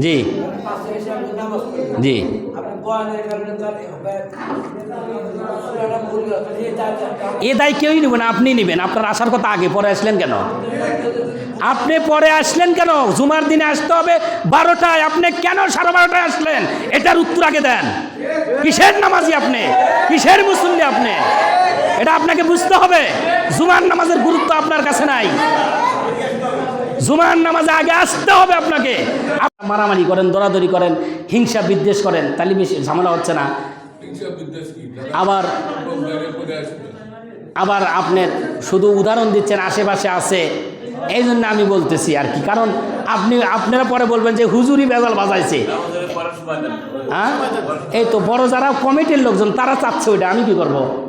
জি। জি। এ দায় কেউই নেবেন আপনি নেবেন। আপনার আসার কথা আগে পরে আসলেন কেন? আপনি পরে আসলেন কেন? জুমার দিনে আসতে হবে বারোটায়। আপনি কেন সাড়ে বারোটায় আসলেন? এটার উত্তর আগে দেন। কিসের নামাজি আপনি? কিসের মুসল্লি আপনি? এটা আপনাকে বুঝতে হবে। জুমার নামাজের গুরুত্ব আপনার কাছে নাই। জুমার নামাজে আগে আসতে হবে আপনাকে। মারামারি করেন দরাদরি করেন হিংসা বিদ্বেষ করেন তাহলে বেশি ঝামেলা হচ্ছে না। আবার আবার আপনার শুধু উদাহরণ দিচ্ছেন আশেপাশে আছে। এই জন্য আমি বলতেছি আর কি। কারণ আপনি আপনারা পরে বলবেন যে হুজুরি বেজাল বাজাইছে। হ্যাঁ? এই তো বড় যারা কমিটির লোকজন তারা চাচ্ছে ওইটা আমি কি করব?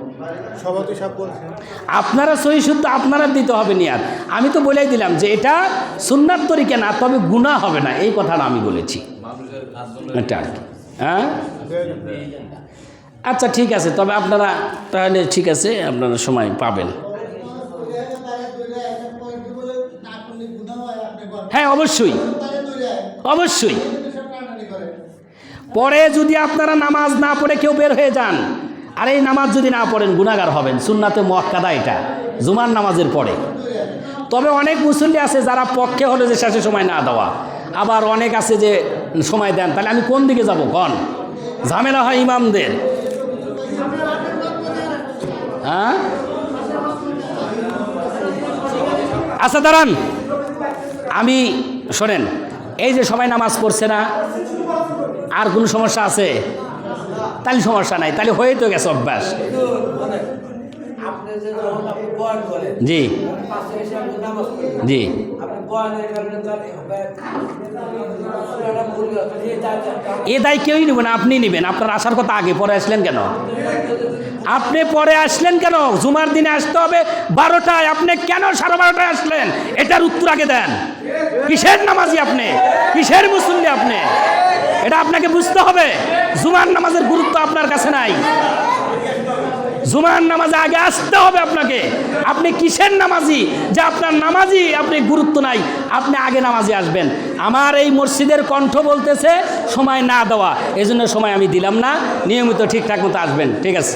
আপনারা সহি শুদ্ধ আপনারা দিতে হবে নিয়ার আমি তো বলেই দিলাম যে এটা সুন্নার তরিকে না, তবে গুণা হবে না, এই কথাটা আমি বলেছি। এটা হ্যাঁ? আচ্ছা ঠিক আছে, তবে আপনারা তাহলে ঠিক আছে, আপনারা সময় পাবেন। হ্যাঁ অবশ্যই অবশ্যই। পরে যদি আপনারা নামাজ না পড়ে কেউ বের হয়ে যান আর এই নামাজ যদি না পড়েন গুণাগার হবেন। সুন্নাতে মক্কাদা এটা। জুমার নামাজের পরে। তবে অনেক মুসল্লি আছে যারা পক্ষে হলে যে শেষে সময় না দেওয়া। আবার অনেক আছে যে সময় দেন। তাহলে আমি কোন দিকে যাব? কন? ঝামেলা হয় ইমামদের। হ্যাঁ? আচ্ছা দাঁড়ান। আমি, শোনেন, এই যে সবাই নামাজ পড়ছে না, আর কোনো সমস্যা আছে? তাহলে সমস্যা নাই তাহলে হয়ে তো গেছে অভ্যাস। জি। জি। এ দায় কেউই নেবেন আপনি নেবেন। আপনার আসার কথা আগে পরে আসলেন কেন? আপনি পরে আসলেন কেন? জুমার দিনে আসতে হবে বারোটায়। আপনি কেন সাড়ে বারোটায় আসলেন? এটার উত্তর আগে দেন। কিসের নামাজি আপনি? কিসের মুসল্লি আপনি? এটা আপনাকে বুঝতে হবে। জুমার নামাজের গুরুত্ব আপনার কাছে নাই। জুমার নামাজে আগে আসতে হবে আপনাকে। আপনি কিসের নামাজি? যে আপনার নামাজি, আপনি গুরুত্ব নাই। আপনি আগে নামাজি আসবেন। আমার এই মসজিদের কণ্ঠ বলতেছে, সময় না দেওয়া। এই জন্য সময় আমি দিলাম না। নিয়মিত ঠিকঠাক মতো আসবেন। ঠিক আছে?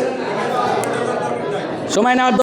সময় নেওয়ার